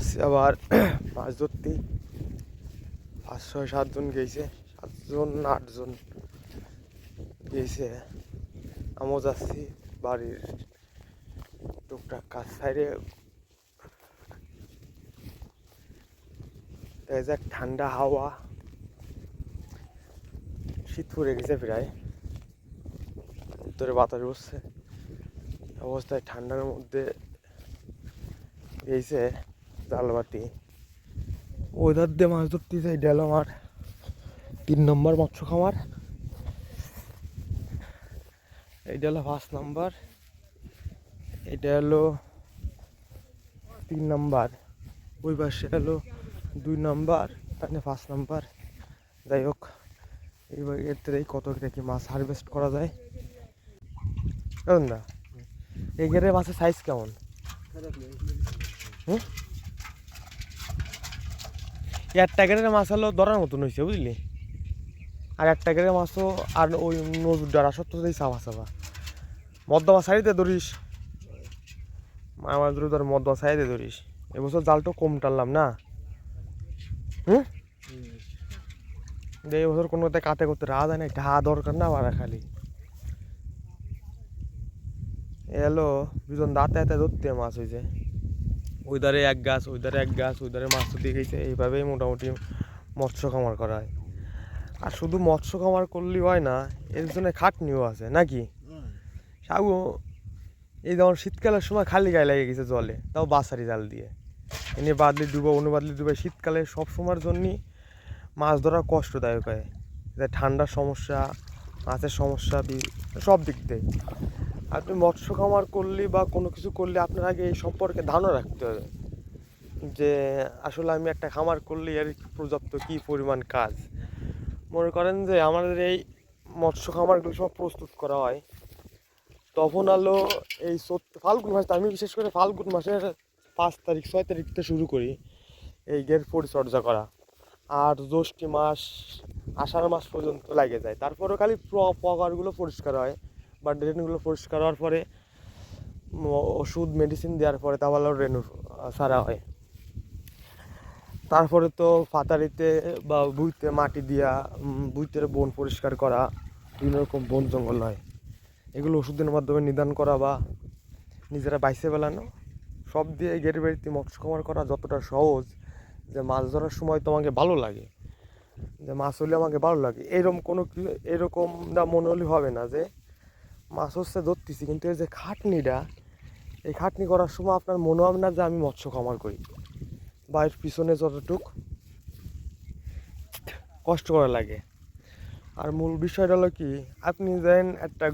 যাচ্ছি আবার। মাছ ধরতে পাঁচ ছয় সাতজন গেছে। সাতজন আটজন গেছে। আমিও যাচ্ছি বাড়ির টুকটাক কাজ সাইডে দেখা যাক ঠান্ডা হাওয়া, শীত পড়ে গেছে প্রায়। উত্তরে বাতাস বসছে। অবস্থায় ঠান্ডার মধ্যে গেছে। জালবাতি ওইধার দিয়ে মাছ ধরতে এটা হলো আমার তিন নম্বর মৎস্য খামার। এইটা হলো ফার্স্ট নাম্বার। এটা হলো তিন নাম্বার। ওই পাশে হলো দুই নাম্বার এখানে পাঁচ নাম্বার। যাই হোক, এইবার এর কত কি মাছ হারভেস্ট করা যায়? কেমন না? এই গেরের মাছের সাইজ কেমন? হুম? এক টাকারের মাছ হলো ধরার মতন হয়েছে বুঝলি? আর এক টাকারের মাছও আর ওই নজুর ডারা সত্য দিয়ে চাপা চাপা মদ্দমা সাইডে ধরিস। আমার ধরে মদ্দমা সাইডে ধরিস। এবছর জালটা কম টানলাম না? হুম? যে এবছর কোনো মতে কাতে করতে রা যায় না হা দরকার না বাড়া খালি। এলো, দুজন দাঁতে হাতে ধরতে মাছ হয়েছে ওই ধারে এক গাছ ওই ধারে এক গাছ ওই ধারে মাছ তো গেছে। এইভাবেই মোটামুটি মৎস্য খামার করা হয়। আর শুধু মৎস্য খামার করলেই হয় না, এর জন্য খাটনিও আছে, নাকি? সাগু, এই যেমন শীতকালের সময় খালি গায়ে লেগে গেছে জলে, তাও বাসারি জাল দিয়ে। এনে বাদলি ডুবো অন্য বাদলি ডুবে, শীতকালে সব সময়ের জন্যই মাছ ধরা কষ্টদায়ক হয়। ঠান্ডার সমস্যা, মাছের সমস্যা সব দিক থেকে আপনি মৎস্য খামার করলে বা কোনো কিছু করলে, আপনার আগে এই সম্পর্কে ধারণা রাখতে হবে। যে আসলে আমি একটা খামার করলে, এর পর্যাপ্ত কী পরিমাণ কাজ? মনে করেন যে আমাদের এই মৎস্য খামারগুলো সব প্রস্তুত করা হয়। তখন আলো এই ফাল্গুন মাস, আমি বিশেষ করে ফাল্গুন মাসের পাঁচ তারিখ, ছয় তারিখ থেকে শুরু করি এই গের পরিচর্যা করা। আর জ্যৈষ্ঠী মাস, আষাঢ় মাস পর্যন্ত লাগে যায়। তারপরে খালি পগারগুলো পরিষ্কার হয়। বা ড্রেনগুলো পরিষ্কার হওয়ার পরে ওষুধ মেডিসিন দেওয়ার পরে তা ভালো রেনু সারা হয়। তারপরে তো ফাতারিতে বা বুইতে মাটি দিয়া বুইতের বন পরিষ্কার করা, বিভিন্ন রকম বন জঙ্গল হয়। এগুলো ওষুধের মাধ্যমে নিদান করা বা নিজেরা বাইসে বেলানো সব দিয়ে গেট বাড়িতে মৎস্য খামার করা যতটা সহজ যে মাছ ধরার সময় তোমাকে ভালো লাগে, যে মাছ হলে আমাকে ভালো লাগে। এরকম কোনো কি- এরকম না মনে হলে হবে না যে মাছ হচ্ছে ধরতেছি, কিন্তু এই যে খাটনিটা, এই খাটনি করার সময় আপনার মনে হবে না যে আমি মৎস্য খামার করি। বাড়ির পিছনে যতটুক কষ্ট করা লাগে। আর মূল বিষয়টা হলো কি, আপনি যেন একটা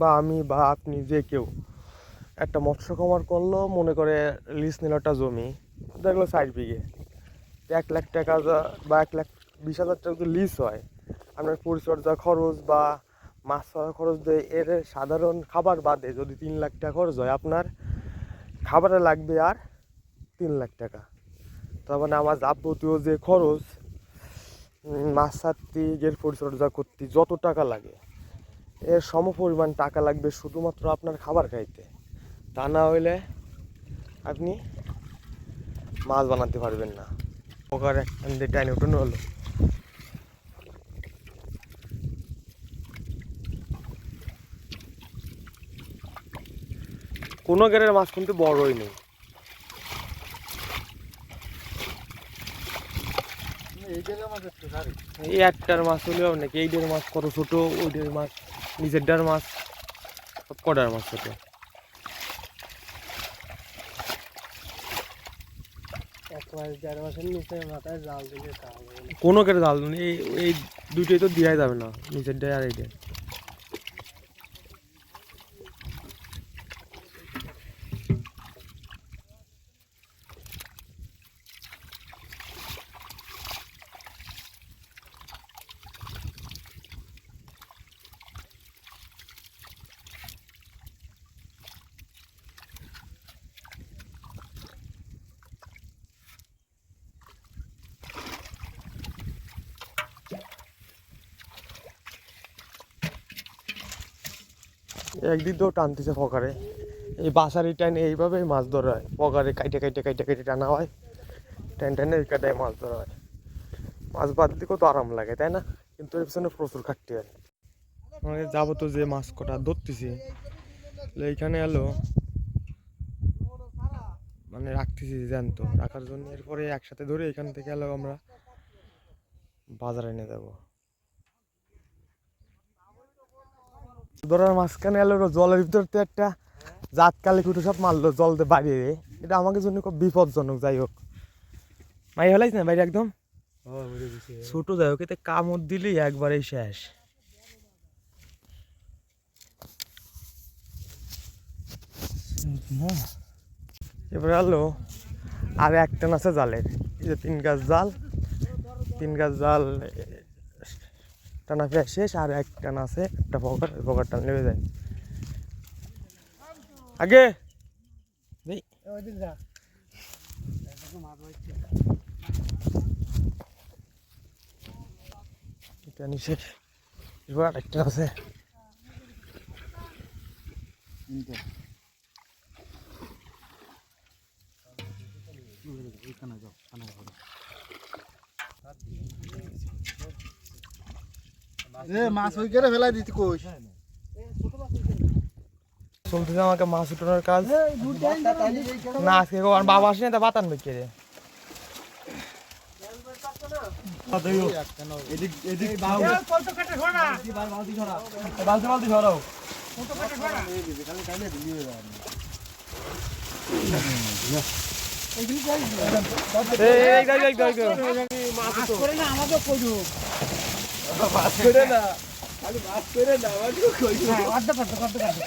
বা আমি বা আপনি যে কেউ একটা মৎস্য খামার করল, মনে করে লিস নিল একটা জমি, দেখল চার বিঘে। এক লাখ টাকা বা এক লাখ বিশ হাজার টাকা লিজ হয়, আপনার পরিচর্যা খরচ বা মাছ ধরার খরচ দিয়ে। এর সাধারণ খাবার বাদে যদি তিন লাখ টাকা খরচ হয় আপনার, খাবারে লাগবে আর তিন লাখ টাকা। তার মানে আমার যাবতীয় যে খরচ মাছ ছাড়তে এর পরিচর্যা করতে যত টাকা লাগে, এর সম পরিমাণ টাকা লাগবে শুধুমাত্র আপনার খাবার খাইতে। তা না হইলে আপনি মাছ বানাতে পারবেন না। পোকার একখান দিয়ে টাইনে উঠানো হলো। কোনো গেরের মাছ কিন্তু বড়ই নেই। এই একটার মাছ হলেও নাকি এই ডের মাছ কত ছোট ওই ডের মাছ নিচের ডার মাছ সব কটার মাছ ছোট। দেড়। কোনো কেটে জাল এই এই দুইটাই তো দেওয়াই যাবে না নিচের ডায় আর এই একদিন তো টানতেছে পকারে। এই বাসারি টাইনে এইভাবেই মাছ ধরা হয়। পকারে কাইটে কাইটে কাইটে কাইটে টানা হয়। টেন টেনে কাটায় মাছ ধরা হয়। মাছ বাদ দিতে তো আরাম লাগে, তাই না? কিন্তু এর পিছনে প্রচুর খাটতে হয়। মানে যাব তো যে মাছ কটা ধরতেছি। এইখানে এলো। মানে রাখতেছি জ্যান্ত। রাখার জন্য এরপরে একসাথে ধরে এখান থেকে এলো আমরা বাজারে নিয়ে যাব ধরার মাঝখানে এলো জলের ভিতর তো একটা জাত কালে কুটু সব মারলো জল দিয়ে বাড়িয়ে এটা আমাকে জন্য খুব বিপজ্জনক যাই হোক। মাই হলাইস না বাইরে একদম? ছোট যাই হোক এতে কামড় দিলেই একবারেই শেষ। এবার আলো আর একটা আছে জালের। এই যে তিন গাছ জাল তিন গাছ জাল টানা প্রায় শেষ আর এক টানা আছে একটা পকার ওই পকারটা নেমে যায়। আগে! এটা নিষেধ এবার আরেকটা আছে। এ মাছ ওই করে ফেলাই দিতে কইস চলতেছে আমাকে মাছ উঠানোর কাজ না আজকে আমার বাবা আসেনি তা বাতান বেঁকে রে বালতি বালতি এই, করে না আমাকে বাস করে না আমার অর্ধ করতে করতে করতে